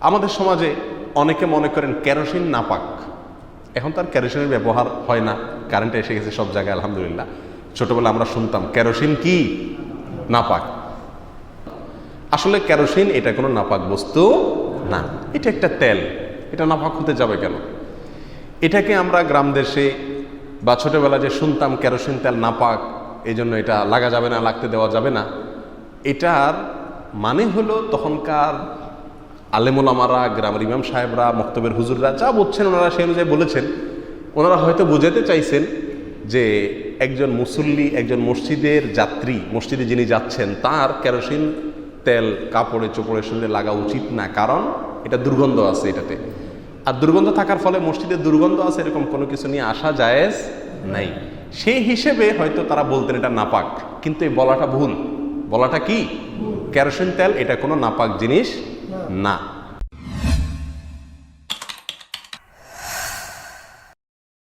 আমাদের সমাজে অনেকে মনে করেন কেরোসিন নাপাক। এখন তার কেরোসিনের ব্যবহার হয় না। কারেন্ট এসে গেছে সব জায়গায়, আলহামদুলিল্লাহ। ছোটবেলা আমরা শুনতাম, কেরোসিন কি? নাপাক। আসলে কেরোসিন এটা কোনো নাপাক বস্তু না। এটা একটা তেল। এটা নাপাক হতে যাবে কেন? এটাকে আমরা গ্রাম দেশে বা ছোটবেলা যে শুনতাম, কেরোসিন তেল নাপাক এই জন্য এটা লাগা যাবে না, লাগতে দেওয়া যাবে না। এটার মানে হলো তখনকার আলেমুলামারা গ্রামের ইমাম সাহেবরা মক্তবের হুজুররা যা বলছেন ওনারা সেই অনুযায়ী বলেছেন। ওনারা হয়তো বোঝাতে চাইছেন যে একজন মুসল্লি একজন মসজিদের যাত্রী মসজিদে যিনি যাচ্ছেন তার কেরোসিন তেল কাপড়ে চোপড়ে শরীরে লাগা উচিত না। কারণ এটা দুর্গন্ধ আছে এটাতে। আর দুর্গন্ধ থাকার ফলে মসজিদে দুর্গন্ধ আছে এরকম কোনো কিছু নিয়ে আসা জায়েজ নাই। সেই হিসেবে হয়তো তারা বলতেন এটা নাপাক। কিন্তু এই বলাটা ভুল। বলাটা কি? কেরোসিন তেল এটা কোনো নাপাক জিনিস না